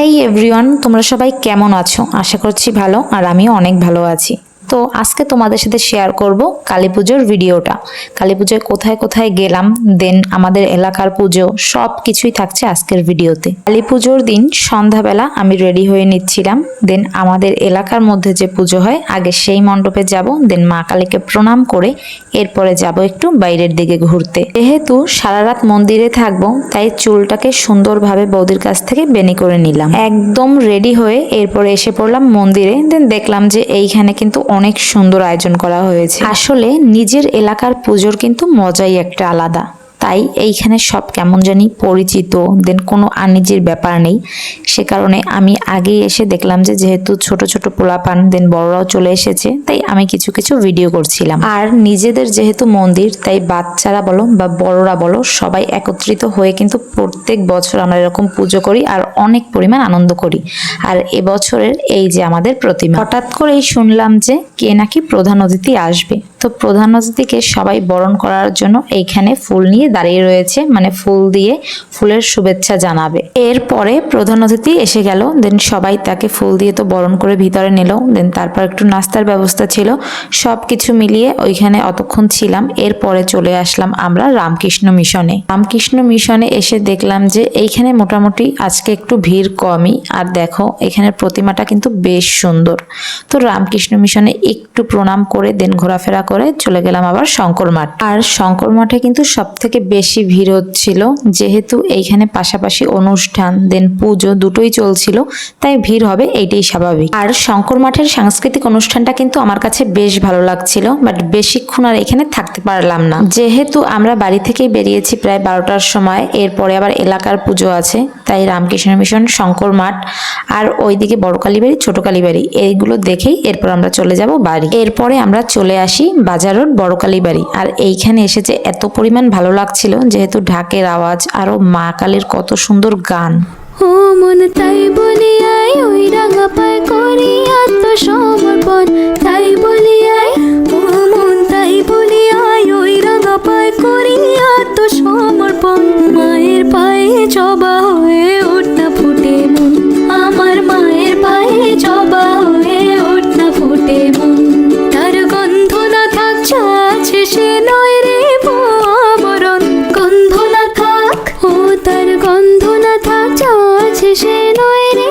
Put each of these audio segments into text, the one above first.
হেই everyone তোমরা সবাই কেমন আছো? আশা করছি ভালো আর আমিও অনেক ভালো আছি। তো আজকে তোমাদের সাথে শেয়ার করব কালী পুজোর ভিডিওটা কালী পুজোয় কোথায় কোথায় গেলাম দেন আমাদের এলাকার পুজো সব কিছুই থাকছে আজকের ভিডিওতে কালী পুজোর দিন সন্ধ্যাবেলা আমি রেডি হয়ে নিচ্ছিলাম দেন আমাদের এলাকার মধ্যে যে পুজো হয়, আগে সেই মণ্ডপে যাব দেন মা কালীকে প্রণাম করে এরপরে যাব একটু বাইরের দিকে ঘুরতে। যেহেতু সারা রাত মন্দিরে থাকব, তাই চুলটাকে সুন্দরভাবে বৌদির কাছ থেকে বেনি করে নিলাম। একদম রেডি হয়ে এরপরে এসে পড়লাম মন্দিরে দেন দেখলাম যে এইখানে কিন্তু অনেক সুন্দর আয়োজন করা হয়েছে। আসলে নিজের এলাকার পুজোর কিন্তু মজাই একটা আলাদা। তাই এইখানে সব কেমন জানি পরিচিত দেন কোনো আনিজির ব্যাপার নেই। সে কারণে আমি আগেই এসে দেখলাম যে যেহেতু ছোট ছোট পোলাপান দেন বড়রাও চলে এসেছে, তাই আমি কিছু কিছু ভিডিও করছিলাম। আর নিজেদের যেহেতু মন্দির, তাই বাচ্চারা বলো বা বড়রা বলো, সবাই একত্রিত হয়ে কিন্তু প্রত্যেক বছর আমরা এরকম পুজো করি আর অনেক পরিমাণ আনন্দ করি। আর এবছরের এই যে আমাদের প্রতিমা, হঠাৎ করেই শুনলাম যে কে নাকি প্রধান অতিথি আসবে। তো প্রধান অতিথিকে সবাই বরণ করার জন্য এইখানে ফুল নিয়ে দাঁড়িয়ে রয়েছে মানে ফুল দিয়ে ফুলের শুভেচ্ছা জানাবে। এরপরে প্রধান অতিথি এসে গেল দেন সবাই তাকে ফুল দিয়ে তো বরণ করে ভিতরে নিল দেন তারপর একটু নাস্তার ব্যবস্থা ছিল। সব কিছু মিলিয়ে ওইখানে অতক্ষণ ছিলাম, এরপরে চলে আসলাম আমরা রামকৃষ্ণ মিশনে। রামকৃষ্ণ মিশনে এসে দেখলাম যে এইখানে মোটামুটি আজকে একটু ভিড় কমই, আর দেখো এখানের প্রতিমাটা কিন্তু বেশ সুন্দর। তো রামকৃষ্ণ মিশনে একটু প্রণাম করে দেন ঘোরাফেরা করে চলে গেলাম আবার শঙ্কর মাঠ। আর শঙ্কর মাঠে কিন্তু সব থেকে বেশি ভিড় হচ্ছিল, যেহেতু এইখানে পাশাপাশি অনুষ্ঠান দেন পুজো দুটোই চলছিল, তাই ভিড় হবে এইটাই স্বাভাবিক। আর শঙ্কর মাঠের সাংস্কৃতিক অনুষ্ঠানটা কিন্তু আমার কাছে বেশ ভালো লাগছিল বাট বেশিক্ষণ আর এখানে থাকতে পারলাম না। যেহেতু আমরা বাড়ি থেকেই বেরিয়েছি প্রায় বারোটার সময়, এরপরে আবার এলাকার পুজো আছে, তাই রামকৃষ্ণ মিশন, শঙ্কর মাঠ, আর ওইদিকে বড় কালীবাড়ি ছোট কালীবাড়ি এইগুলো দেখেই এরপর আমরা চলে যাব বাড়ি। এরপরে আমরা চলে আসি বাজার রোড বড়কালী বাড়ি আর এইখানে এসেছে এত পরিমাণ ভালো লাগছিল, যেহেতু ঢাকের আওয়াজ আরও মা কালীর কত সুন্দর গান। ও মন তাই বলিয়াই ওই রাঙা পায় সে নয় রে বরণ গন্ধ না থাক ও তার গন্ধ না থাক আছে সে নয় রে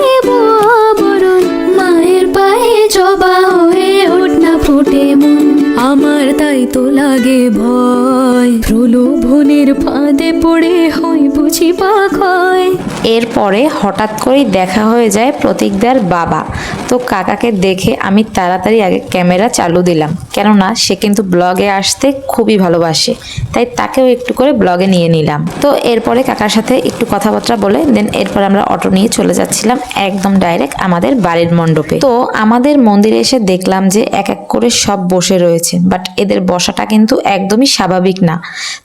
বরণ মায়ের পায়ে জবা হয়ে ওঠ না ফুটে মন। আমার তাই তো লাগে ভয়। প্রলোভনের ফাঁদে পড়ে হয় বুঝি পাক হয়। এরপরে হঠাৎ করেই দেখা হয়ে যায় প্রতীকদার বাবা। তো কাকাকে দেখে আমি তাড়াতাড়ি আগে ক্যামেরা চালু দিলাম। কেননা সে কিন্তু ব্লগে আসতে খুবই ভালোবাসে। তাই তাকেও একটু করে ব্লগে নিয়ে নিলাম। তো এরপরে কাকার সাথে একটু কথাবার্তা বলে দেন এরপর আমরা অটো নিয়ে চলে যাচ্ছিলাম একদম ডাইরেক্ট আমাদের বাড়ির মণ্ডপে। তো আমাদের মন্দিরে এসে দেখলাম যে এক এক করে সব বসে রয়েছে বাট এদের বসাটা কিন্তু একদমই স্বাভাবিক না।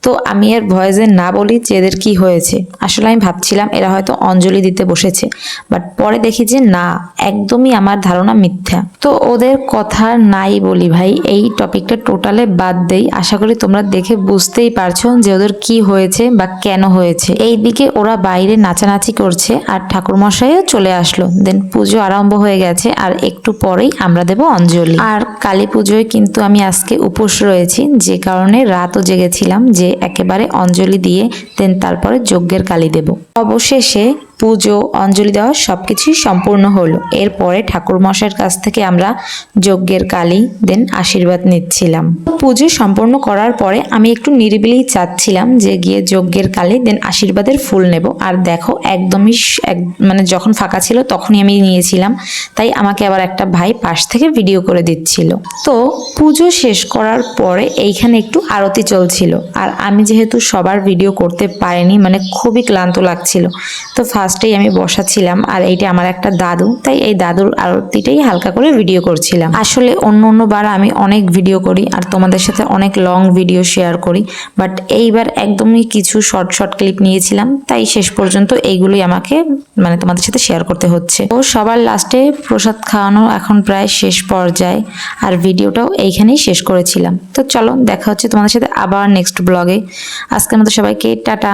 তো আমি এর ভয়েসে না বলি যে এদের কি হয়েছে। আসলে আমি ভাবছিলাম এরা হয়তো অঞ্জলি দিতে বসেছে বাট পরে দেখি যে না, একদমই আমার ধারণা মিথ্যা। তো ওদের কথা নাই বলি ভাই, এই টপিকটা টোটালে বাদ দেই। আশা করি তোমরা দেখে বুঝতেই পারছ যে ওদের কি হয়েছে বা কেন হয়েছে। এই দিকে ওরা বাইরে নাচানাচি করছে আর ঠাকুরমশাইও চলে আসলো। দেন পুজো আরম্ভ হয়ে গেছে আর একটু পরেই আমরা দেব অঞ্জলি। আর কালী পুজোয় কিন্তু আমি আজকে উপোস রয়েছি, যে কারণে রাতও জেগেছিলাম যে একেবারে অঞ্জলি দিয়ে দেন তারপরে যজ্ঞের কালি দেব। অবশেষে পুজো, অঞ্জলি দেওয়া সব কিছুই সম্পূর্ণ হলো। এরপরে ঠাকুর মশাইয়ের কাছ থেকে আমরা যজ্ঞের কালী দেন আশীর্বাদ নিচ্ছিলাম। পুজো সম্পূর্ণ করার পরে আমি একটু নিরিবিলি চাচ্ছিলাম যে গিয়ে যজ্ঞের কালী দেন আশীর্বাদের ফুল নেব। আর দেখো, একদমই এক- মানে যখন ফাঁকা ছিল তখনই আমি নিয়েছিলাম। তাই আমাকে আবার একটা ভাই পাশ থেকে ভিডিও করে দিচ্ছিল। তো পুজো শেষ করার পরে এইখানে একটু আরতি চলছিল। আর আমি যেহেতু সবার ভিডিও করতে পারিনি মানে খুবই ক্লান্ত লাগছিল। তো ফার্স্টেই আমি বসাছিলাম আর এইটা আমার একটা দাদু, তাই এই দাদুর আরতিটাই হালকা করে ভিডিও করছিলাম। আসলে অন্য অন্য বার আমি অনেক ভিডিও করি আর তোমাদের সাথে অনেক লং ভিডিও শেয়ার করি বাট এইবার একদমই কিছু শর্ট শর্ট ক্লিপ নিয়েছিলাম, তাই শেষ পর্যন্ত এইগুলোই আমাকে মানে তোমাদের সাথে শেয়ার করতে হচ্ছে। ও সবার লাস্টে প্রসাদ খাওয়ানো এখন প্রায় শেষ পর্যায়ে আর ভিডিওটাও এইখানেই শেষ করেছিলাম। তো চলো, দেখা হচ্ছে তোমাদের সাথে আবার নেক্সট ব্লগে আজকের মতো সবাইকে টাটা।